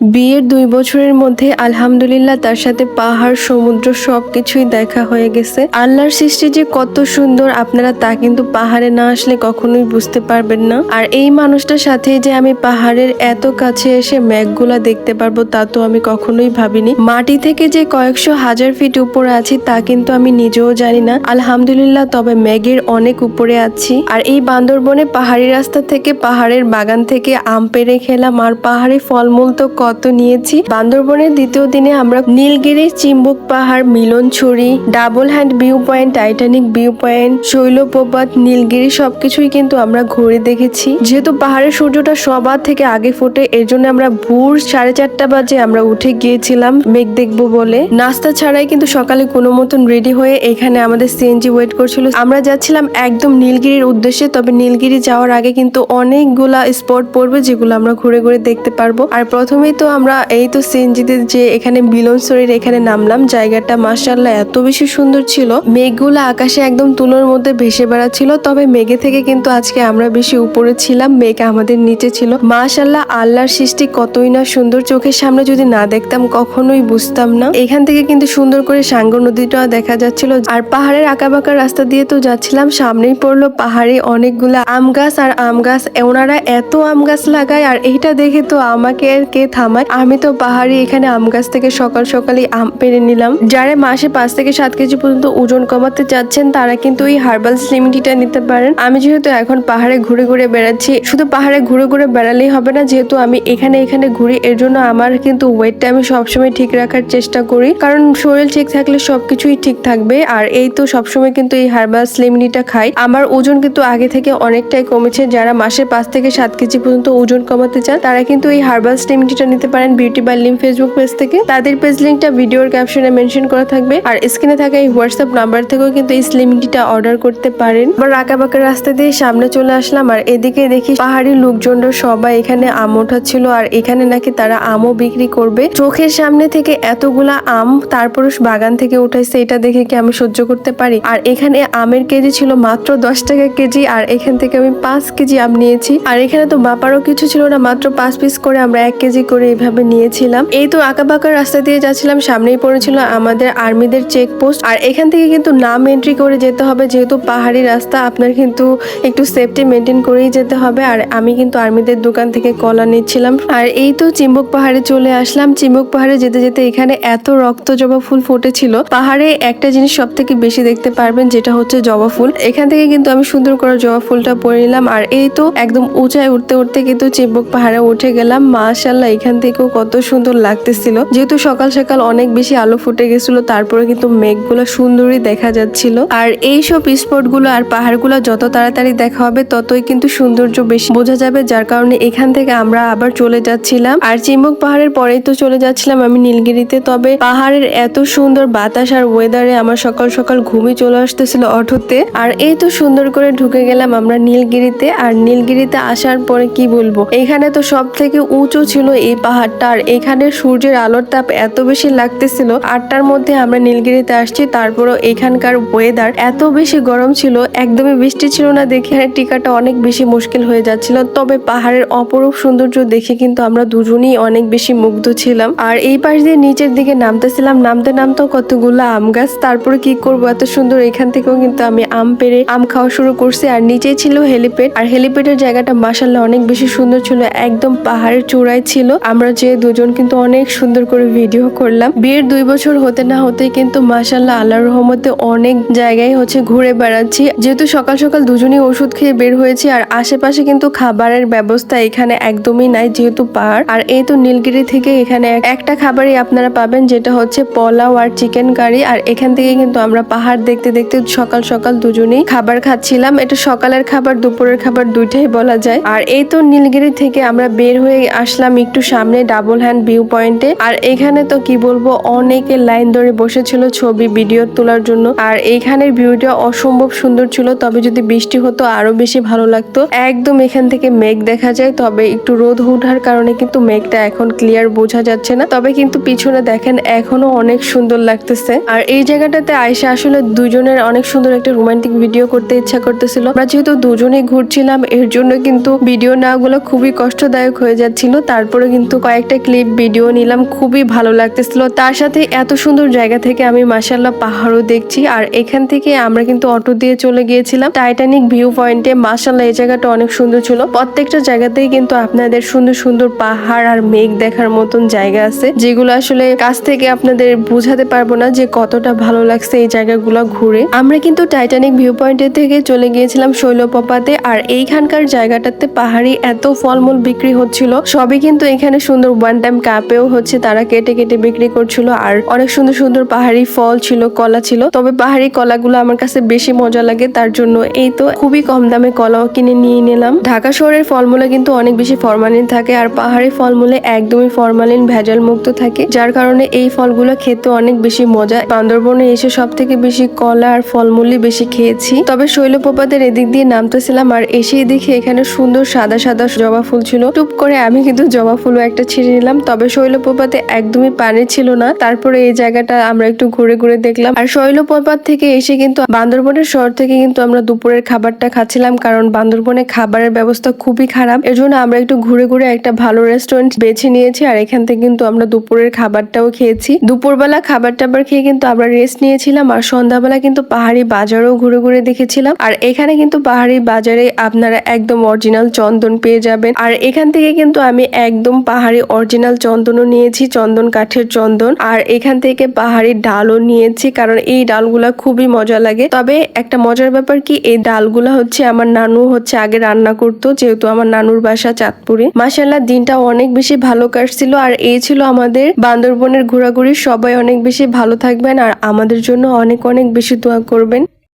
বিয়ের দুই বছরের মধ্যে আলহামদুলিল্লাহ তার সাথে পাহাড়, সমুদ্র সবকিছুই দেখা হয়ে গেছে। আল্লাহর সৃষ্টি যে কত সুন্দর আপনারা তা কিন্তু পাহাড়ে না আসলে কখনোই বুঝতে পারবেন না। আর এই মানুষটার সাথে যে আমি পাহাড়ের এত কাছে এসে মেঘগুলা দেখতে পারব তা তো আমি কখনোই ভাবিনি। মাটি থেকে যে কয়েকশো হাজার ফিট উপরে আছি তা কিন্তু আমি নিজেও জানি না। আলহামদুলিল্লাহ তবে মেঘের অনেক উপরে আছি। আর এই বান্দরবনে পাহাড়ি রাস্তা থেকে পাহাড়ের বাগান থেকে আম পেরে খেলাম। আর পাহাড়ি ফলমূল তো কত নিয়েছি। বান্দরবনের দ্বিতীয় দিনে আমরা নীলগিরি, চিম্বুক পাহাড় Milanchhari double hand view point, Titanic view point, Sailaprapat, Nilgiri সবকিছুই কিন্তু আমরা ঘুরে দেখেছি। যেহেতু পাহাড়ের সূর্যটা সবার থেকে আগে ফোটে, এর জন্য আমরা ভোর সাড়ে চারটা বাজে আমরা উঠে গিয়েছিলাম মেঘ দেখব বলে। নাস্তা ছাড়াই কিন্তু সকালে কোনো মতন রেডি হয়ে এখানে আমাদের সিএনজি ওয়েট করছিল। আমরা যাচ্ছিলাম একদম নীলগিরির উদ্দেশ্যে, তবে নীলগিরি যাওয়ার আগে কিন্তু অনেকগুলা স্পট পড়বে যেগুলো আমরা ঘুরে ঘুরে দেখতে পারব। আর প্রথমেই তো আমরা এই তো সিএনজিতে যে এখানে বিলনসরির এখানে নামলাম, জায়গাটা মার্শাল্লাহ এত বেশি সুন্দর ছিল। মেঘগুলো আকাশে একদম তুলোর মধ্যে ভেসে বেড়াচ্ছিল, তবে মেঘে থেকে কিন্তু আজকে আমরা বেশি উপরে ছিলাম, মেঘ আমাদের নিচে ছিল। মাশাল্লাহ আল্লাহর সৃষ্টি কতই না সুন্দর চোখের সামনে যদি না দেখতাম কখনোই বুঝতাম না। এখান থেকে কিন্তু সুন্দর করে সাঙ্গ নদীটা দেখা যাচ্ছিল, আর পাহাড়ের আঁকাবাঁকা রাস্তা দিয়ে তো যাচ্ছিলাম, সামনেই পড়ল পাহাড়ে অনেকগুলা আম গাছ, আর আম গাছ, ওনারা এত আম গাছ লাগায়, আর এইটা দেখে তো আমাকে কে থামায় আমি তো পাহাড়ি, এখানে আম গাছ থেকে সকাল সকালই আম পেরে নিলাম। যারা মাসে পাঁচ থেকে সাত কেজি পর্যন্ত ওজন কমাতে চাচ্ছেন, তারা কিন্তু এই হার্বাল স্লিমিটিটা নিতে পারেন। আমি যেহেতু এখন পাহাড়ে ঘুরে ঘুরে বেড়াচ্ছি, শুধু পাহাড়ে ঘুরে ঘুরে বেড়ালেই হবে না, যেহেতু আমি এখানে এখানে ঘুরি, এর জন্য আমার কিন্তু ওয়েটটা আমি সবসময় ঠিক রাখার চেষ্টা করি। কারণ শরীর ঠিক থাকলে সবকিছুই ঠিক থাকবে, আর এই তো সবসময় কিন্তু এই হার্বাল স্লিমিটিটা খাই। আমার ওজন কিন্তু আগে থেকে অনেকটাই কমেছে। যারা মাসে পাঁচ থেকে সাত কেজি পর্যন্ত ওজন কমাতে চান, তারা কিন্তু এই হার্বাল স্লিমিটিটা নিতে পারেন beauty by Lim Facebook page থেকে। তাদের পেজ লিঙ্কটা ভিডিওর ক্যাপশনে মেনশন করা থাকবে। আর স্ক্রিনে থাকা এই হোয়াটসঅ্যাপ নাম্বার থেকেও কিন্তু এই স্লিমিটিটা অর্ডার করতে পারেন। আবার আঁকা বাঁকা রাস্তা দিয়ে সামনে চলে আসলাম, আর এদিকে দেখি পাহাড়ি লোকজনরা সবাই এখানে আম ওঠাচ্ছিল, আর এখানে নাকি তারা আমও বিক্রি করবে। চোখের সামনে থেকে এতগুলা আম তারপর বাগান থেকে উঠাইছে, এটা দেখে কি আমি সহ্য করতে পারি? আর এখানে আমের কেজি ছিল মাত্র দশ টাকা কেজি, আর এখান থেকে আমি পাঁচ কেজি আম নিয়েছি। আর এখানে তো বাপারও কিছু ছিল না, মাত্র পাঁচ পিস করে আমরা এক কেজি করে এইভাবে নিয়েছিলাম। এই তো আঁকা বাঁকা রাস্তা দিয়ে যাচ্ছিলাম, সামনেই পড়েছিল আমাদের আর্মিদের চেকপোস্ট। আর এখান থেকে কিন্তু নাম এন্ট্রি করে যেতে হবে, যেহেতু পাহাড়ি রাস্তা, আপনার কিন্তু একটু সেফটি মেনটেন করেই যেতে হবে। আর আমি কিন্তু আর্মিদের দোকান থেকে কলা নিচ্ছিলাম। আর এই তো চিম্বুক পাহাড়ে চলে আসলাম। চিম্বুক পাহাড়ে যেতে যেতে এখানে এত রক্ত জবা ফুল ফুটেছিল। পাহাড়ে একটা জিনিস সব থেকে বেশি দেখতে পারবেন, যেটা হচ্ছে জবা ফুল। এখান থেকে কিন্তু আমি সুন্দর করে জবা ফুলটা পরে নিলাম। আর এই তো একদম উঁচায় উঠতে উঠতে কিন্তু চিম্বুক পাহাড়ে উঠে গেলাম। মাশাল্লাহ এখান থেকেও কত সুন্দর লাগতেছিল। যেহেতু সকাল সকাল অনেক বেশি আলো ফুটে গেছিল, তারপরে কিন্তু মেঘগুলো সুন্দরই দেখা যাচ্ছিল। আর এই সব স্পটগুলো আর পাহাড়গুলো যত তাড়াতাড়ি দেখা হবে, ততই কিন্তু সৌন্দর্য বেশি। বোঝা যাবে যার কারণে এখান থেকে আমরা আবার চলে যাচ্ছিলাম। আর চিম্বুক পাহাড়ের পরেই তো চলে যাচ্ছিলাম আমি নীলগিরিতে। তবে পাহাড়ের এত সুন্দর বাতাস আর ওয়েদারে আমার সকাল সকাল ঘুমই চলে আসতেছিল অটোতে। আর এই তো সুন্দর করে ঢুকে গেলাম আমরা নীলগিরিতে। আর নীলগিরিতে আসার পরে কি বলব? এখানে তো সব থেকে উঁচু ছিল এই পাহাড়টা। আর এখানে সূর্যের আলোর তাপ এত বেশি লাগতেছিল, আটটার মধ্যে আমরা নীলগিরিতে আসছি, তারপরও এখানকার ওয়েদার এত বেশি গরম ছিল, একদমই বৃষ্টি ছিল না দেখে টিকাটা অনেক বেশি মুশকিল হয়ে যাচ্ছিল। তবে পাহাড়ের অপরূপ সৌন্দর্য দেখে কিন্তু আমরা দুজনেই অনেক বেশি মুগ্ধ ছিলাম। আর এই পাশ দিয়ে নিচের দিকে নামতেছিলাম, নামতে নামতেও কতগুলো আম গাছ, তারপরে কি করব? এত সুন্দর এখান থেকেও কিন্তু আমি আম পেরে আম খাওয়া শুরু করছি। আর নিচেই ছিল হেলিপ্যাড, আর হেলিপ্যাডের জায়গাটা মাসাল্লাহ অনেক বেশি সুন্দর ছিল, একদম পাহাড়ের চূড়ায় ছিল। আমরা যে দুজন কিন্তু অনেক সুন্দর করে ভিডিও করলাম। বিয়ের দুই বছর হতে না হতে কিন্তু মাসাল্লাহ আল্লাহ রহমতে অনেক জায়গায় হচ্ছে ঘুরে বেড়াচ্ছি। যেহেতু সকাল সকাল দুজনেই ওষুধ খেয়ে বের হয়েছি, আর আশেপাশে কিন্তু খাবারের ব্যবস্থা এখানে একদমই নাই যেহেতু পাহাড়। আর এই তো নীলগিরি থেকে এখানে একটা খাবারই আপনারা পাবেন, যেটা হচ্ছে পোলাও আর চিকেন কারি। আর এখান থেকে কিন্তু আমরা পাহাড় দেখতে দেখতে সকাল সকাল দুজনেই খাবার খাচ্ছিলাম। এটা সকালের খাবার, দুপুরের খাবার দুইটাই বলা যায়। আর এই তো নীলগিরি থেকে আমরা বের হয়ে আসলাম একটু সামনে ডাবল হ্যান্ড ভিউ পয়েন্টে আর এখানে তো কি বলব, অনেকে লাইন ধরে বসেছিল ছবি ভিডিও তোলার জন্য। আর এইখানের ভিউটা অসম্ভব সুন্দর ছিল, তবে যদি বৃষ্টি হতো আরও বেশি ভালো লাগতো। একদম এখান থেকে মেঘ দেখা যায়, তবে একটু রোদ উঠার কারণে কিন্তু মেঘটা এখন ক্লিয়ার বোঝা যাচ্ছে না। তবে কিন্তু পিছনে দেখেন, এখনও অনেক সুন্দর লাগতেছে। আর এই জায়গাটাতে আয়সা আসলে দুজনের অনেক সুন্দর একটা রোমান্টিক ভিডিও করতে ইচ্ছা করতেছিল। আমরা যেহেতু দুজনে ঘুরছিলাম, এর জন্য কিন্তু ভিডিও নেওয়াগুলো খুবই কষ্টদায়ক হয়ে যাচ্ছিল। তারপরে কিন্তু কিন্তু কয়েকটা ক্লিপ ভিডিও নিলাম, খুবই ভালো লাগতেছিল। তার সাথে এত সুন্দর জায়গা থেকে আমি মাসাল্লাহ পাহাড়ও দেখছি, আর এখান থেকে আমরা কিন্তু অটো দিয়ে চলে গিয়েছিলাম। টাইটানিক ভিউ পয়েন্টে মাসাল্লাহ এই জায়গাটা অনেক সুন্দর ছিল। প্রত্যেকটা জায়গাতেই কিন্তু আপনাদের সুন্দর সুন্দর পাহাড় আর মেঘ দেখার মতন জায়গা আছে, যেগুলো আসলে কাছ থেকে আপনাদের বোঝাতে পারব না যে কতটা ভালো লাগছে এই জায়গাগুলো ঘুরে। আমরা কিন্তু টাইটানিক ভিউ পয়েন্টের থেকে চলে গিয়েছিলাম শৈলপপাতে আর এইখানকার জায়গাটাতে পাহাড়ি এত ফলমূল বিক্রি হচ্ছিল, সবই কিন্তু এখানে সুন্দর ওয়ান টাইম কাপেও হচ্ছে তারা কেটে কেটে বিক্রি করছিল আর অনেক সুন্দর সুন্দর পাহাড়ি ফল ছিল, কলা ছিল। তবে পাহাড়ি কলাগুলো আমার কাছে বেশি মজা লাগে, তার জন্য এই তো খুবই কম দামে কলাও কিনে নিয়ে নিলাম। ঢাকা শহরের ফলমূলে কিন্তু অনেক বেশি ফরমালিন থাকে আর পাহাড়ি ফলমূলে একদমই ফরমালিন ভেজাল মুক্ত থাকে, যার কারণে এই ফলগুলো খেতে অনেক বেশি মজা। বান্দরবনে এসে সব থেকে বেশি কলা আর ফলমূলই বেশি খেয়েছি। তবে শৈলপ্রপাতের এদিক দিয়ে নামতেছিলাম আর এসেই দেখি এখানে সুন্দর সাদা সাদা জবা ফুল ছিল। টুপ করে আমি কিন্তু জবা ফুলও একটা ছিঁড়ে নিলাম। তবে শৈলপ্রপাতে একদমই পানি ছিল না। তারপরে এই জায়গাটা আমরা একটু ঘুরে ঘুরে দেখলাম। আর শৈলপ্রপাত থেকে এসে কিন্তু বান্দরবনের শহর থেকে কিন্তু আমরা দুপুরের খাবারটা খাচ্ছিলাম। কারণ বান্দরবনে খাবারের ব্যবস্থা খুবই খারাপ। এর জন্য আমরা একটু ঘুরে ঘুরে একটা ভালো রেস্টুরেন্ট বেছে নিয়েছি। আর এখান থেকে কিন্তু আমরা দুপুরের খাবারটাও খেয়েছি। দুপুরবেলা খাবার টাবার খেয়ে কিন্তু আমরা রেস্ট নিয়েছিলাম। আর সন্ধ্যাবেলা কিন্তু পাহাড়ি বাজারও ঘুরে ঘুরে দেখেছিলাম। আর এখানে কিন্তু পাহাড়ি বাজারে আপনারা একদম অরিজিনাল চন্দন পেয়ে যাবেন। আর এখান থেকে কিন্তু আমি একদম পাহাড়ি অরিজিনাল চন্দনও নিয়েছি, চন্দন কাঠের চন্দন। আর এখান থেকে পাহাড়ি ডালও নিয়েছি, কারণ এই ডালগুলা খুবই মজা লাগে। তবে একটা মজার ব্যাপার কি, এই ডালগুলা হচ্ছে আমার নানু হচ্ছে আগে রান্না করতো, যেহেতু আমার নানুর বাসা চাঁদপুরে। মাসাল্লাহ দিনটা অনেক বেশি ভালো কাটছিল, আর এই ছিল আমাদের বান্দরবনের ঘোরাঘুরি। সবাই অনেক বেশি ভালো থাকবেন, আর আমাদের জন্য অনেক অনেক বেশি দোয়া করবেন।